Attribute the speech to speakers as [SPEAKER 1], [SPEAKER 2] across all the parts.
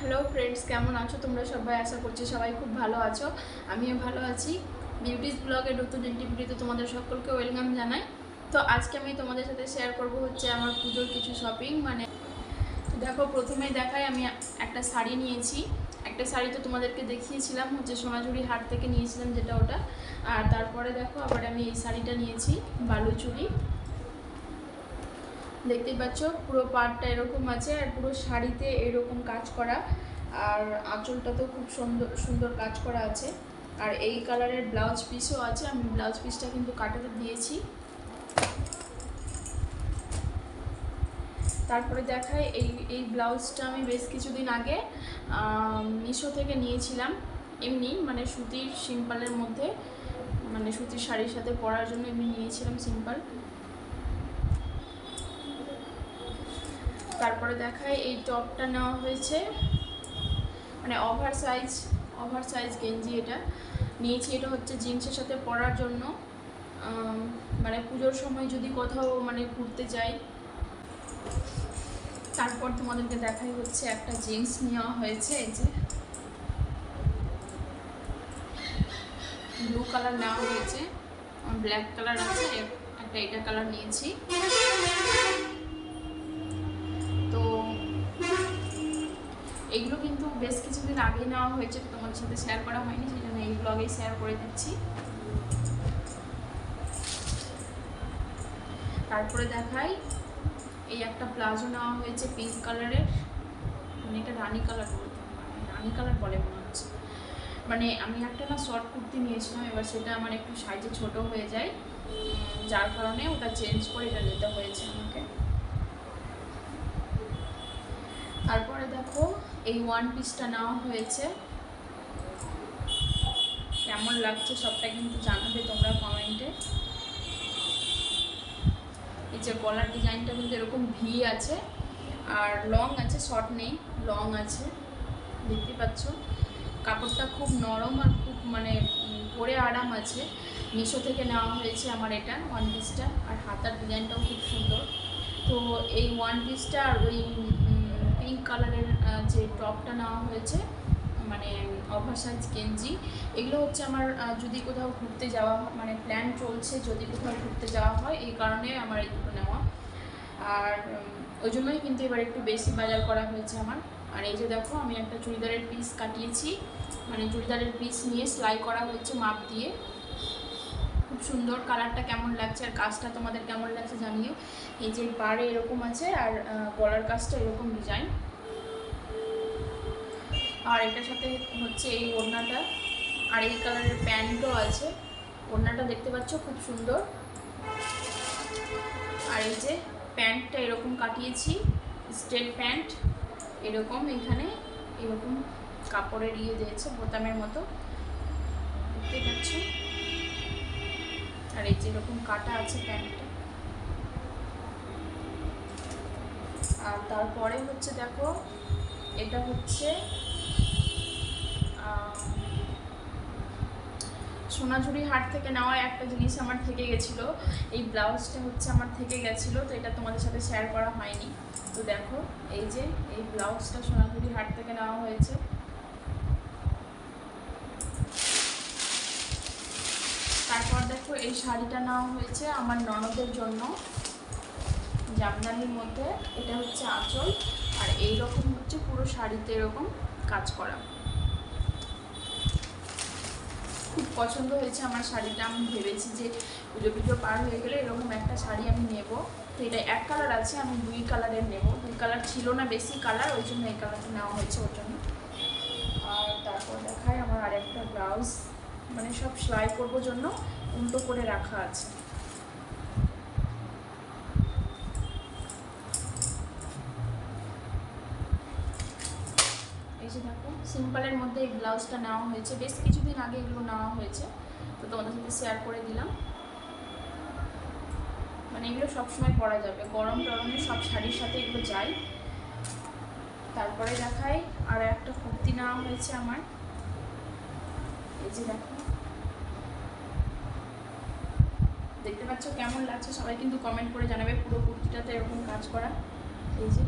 [SPEAKER 1] Hello friends কেমন আছো? তোমরা সবাই? আশা করছি সবাই খুব ভালো আছো। আমিও ভালো আছি। বিউটিস ব্লগের নতুন ভিডিওতে তোমাদের সকলকে ওয়েলকাম জানাই। তো আজকে আমি তোমাদের সাথে শেয়ার করব হচ্ছে আমার পুজোর কিছু শপিং মানে দেখো, প্রথমেই দেখাই, আমি একটা শাড়ি নিয়েছি। একটা শাড়ি তো তোমাদেরকে দেখিয়েছিলাম, হচ্ছে সোনাঝুরি হাট থেকে নিয়েছিলাম যেটা ওটা। আর তারপরে দেখো, আবার আমি এই শাড়িটা নিয়েছি, বালুচুরি। দেখতেই পাচ্ছ, পুরো পাড়টা এরকম আছে আর পুরো শাড়িতে এরকম কাজ করা। আর আঁচলটা তো খুব সুন্দর সুন্দর কাজ করা আছে। আর এই কালারের ব্লাউজ পিসও আছে, আমি ব্লাউজ পিসটা কিন্তু কাটাতে দিয়েছি। তারপরে দেখায় এই এই ব্লাউজটা আমি বেশ কিছুদিন আগে মিশো থেকে নিয়েছিলাম। এমনি মানে সুতির সিম্পলের মধ্যে মানে সুতির শাড়ির সাথে পরার জন্য এমনি নিয়েছিলাম সিম্পল। তারপরে দেখায় এই টপটা নেওয়া হয়েছে। মানে ওভার সাইজ ওভার সাইজ গেঞ্জি এটা। নিয়েছি এটা হচ্ছে জিন্সের সাথে পরার জন্য। মানে পুজোর সময় যদি কোথাও মানে ঘুরতে যাই। তারপর তোমাদেরকে দেখাই হচ্ছে একটা জিন্স নেওয়া হয়েছে, এই যে। ব্লু কালার নেওয়া হয়েছে। ব্ল্যাক কালার আছে, একটা এটা কালার নিয়েছি। বেশ কিছুদিন আগেই নেওয়া হয়েছে তোমাদের সাথে শেয়ার করা হয়নি সেই জন্য এই ব্লগেই শেয়ার করে দিচ্ছি। তারপরে দেখাই, এই একটা প্লাজো নেওয়া হয়েছে পিঙ্ক কালারের মানে এটা রানী কালার বলতে রানী কালার বলে মনে হচ্ছে। মানে আমি একটা না শর্ট কুর্তি নিয়েছিলাম, এবার সেটা আমার একটু সাইজে ছোট হয়ে যায়। যার কারণে ওটা চেঞ্জ করে এটা নিতে হয়েছে আমাকে। তারপরে দেখো এই ওয়ান পিসটা নেওয়া হয়েছে। কেমন লাগছে সবটা কিন্তু জানাবে তোমরা কমেন্টে এই যে গলার ডিজাইনটা কিন্তু এরকম ভি আছে, আর লং আছে শর্ট নেই লং আছে, দেখতে পাচ্ছ। কাপড়টা খুব নরম আর খুব মানে পরে আরাম আছে। মিশো থেকে নেওয়া হয়েছে আমার এটা ওয়ান পিসটা আর হাতার ডিজাইনটাও খুব সুন্দর। তো এই ওয়ান পিসটা আর ওই পিঙ্ক কালারের যে টপটা নেওয়া হয়েছে মানে ওভারসাইজ গেঞ্জি, এগুলো হচ্ছে আমার যদি কোথাও ঘুরতে যাওয়া মানে প্ল্যান চলছে যদি কোথাও ঘুরতে যাওয়া হয়, এই কারণে আমার দুটো নেওয়া। আর ওই জন্যই কিন্তু এবার একটু বেশি বাজার করা হয়েছে আমার। আর এই যে দেখো, আমি একটা চুড়িদারের পিস কাটিয়েছি। মানে চুড়িদারের পিস নিয়ে সেলাই করা হয়েছে মাপ দিয়ে। খুব সুন্দর কালারটা কেমন লাগছে আর কাজটা তোমাদের কেমন লাগছে জানিও। এই যে পাড়ে এরকম আছে আর গলার কাজটা এরকম ডিজাইন আর এটার সাথে হচ্ছে এই ওড়নাটা, আর এই কালারের প্যান্টও আছে। ওড়নাটা দেখতে পাচ্ছ খুব সুন্দর। আর এই যে প্যান্টটা এরকম কাটিয়েছি স্ট্রেট প্যান্ট, এরকম এখানে এরকম কাপড়ের ইয়ে দিয়েছে বোতামের মতো। দেখতে পাচ্ছ? আর এই যে এরকম কাটা আছে প্যান্টটা। আর তারপরে হচ্ছে দেখো, এটা হচ্ছে সোনাঝুরি হাট থেকে নেওয়া একটা জিনিস আমার থেকে গেছিল। এই ব্লাউজটা হচ্ছে আমার থেকে গেছিল, তো এটা তোমাদের সাথে শেয়ার করা হয়নি। তো দেখো, এই যে, এই ব্লাউজটা সোনাঝুরি হাট থেকে নেওয়া হয়েছে। তারপর দেখো, এই শাড়িটা নেওয়া হয়েছে আমার ননদের জন্য। জামদানির মধ্যে। এটা হচ্ছে আঁচল। আর এই রকম হচ্ছে পুরো শাড়িতে এরকম কাজ করা। খুব পছন্দ হয়েছে আমার শাড়িটা। আমি ভেবেছি যে পুজো পুজো পার হয়ে গেলে এরকম একটা শাড়ি আমি নেব। তো এটা এক কালার আছে, আমি দুই কালারের নেব। দুই কালার ছিল না বেশি কালার, ওই জন্য এই কালারটা নেওয়া হয়েছে ওর জন্য। আর তারপর দেখায় আমার আরেকটা ব্লাউজ। মানে সব সেলাই করব জন্য। উল্টো করে রাখা আছে। যে দেখো সিম্পলের মধ্যে এই ব্লাউজটা নেওয়া হয়েছে। বেশ কিছুদিন আগে এগুলো নেওয়া হয়েছে। তো তোমাদের সাথে শেয়ার করে দিলাম। মানে এগুলো সবসময় পরা যাবে। গরম টরমে সব শাড়ির সাথে এগুলো যায়। তারপরে দেখাই, আর একটা কুর্তি নেওয়া হয়েছে আমার। এই যে দেখো দেখতে পাচ্ছ কেমন লাগছে? সবাই কিন্তু কমেন্ট করে জানাবে পুরো কুর্তিটাতে এরকম কাজ করা। এই যে।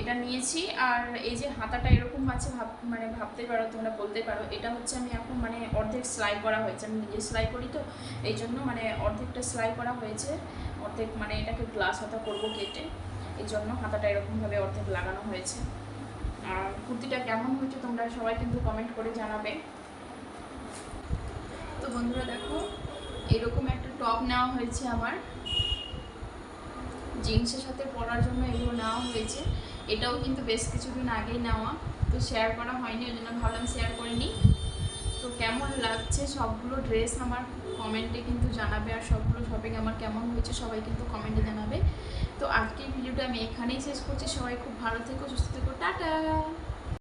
[SPEAKER 1] এটা নিয়েছি আর এই যে হাতাটা এরকম আছে, ভাব মানে ভাবতে পারো, তোমরা বলতে পারো। এটা হচ্ছে আমি এখন মানে অর্ধেক সেলাই করা হয়েছে। আমি নিজে সেলাই করি তো, এই জন্য মানে অর্ধেকটা সেলাই করা হয়েছে। অর্ধেক মানে এটাকে গ্লাস হাতা করব কেটে। এই জন্য হাতাটা এরকমভাবে অর্ধেক লাগানো হয়েছে। আর কুর্তিটা কেমন হয়েছে তোমরা সবাই কিন্তু কমেন্ট করে জানাবে। তো বন্ধুরা দেখো, এরকম একটা টপ নেওয়া হয়েছে আমার। জিন্সের সাথে পরার জন্য এগুলো নেওয়া হয়েছে। এটাও কিন্তু বেশ কিছুদিন আগেই নেওয়া, তো শেয়ার করা হয়নি, ওই জন্য ভাবলাম শেয়ার করে নিই। তো কেমন লাগছে সবগুলো ড্রেস আমার কমেন্টে কিন্তু জানাবে, আর সবগুলো শপিং আমার কেমন হয়েছে সবাই কিন্তু কমেন্টে জানাবে। তো আজকের ভিডিওটা আমি এখানেই শেষ করছি, সবাই খুব ভালো থেকো, সুস্থ থেকো, টাটা!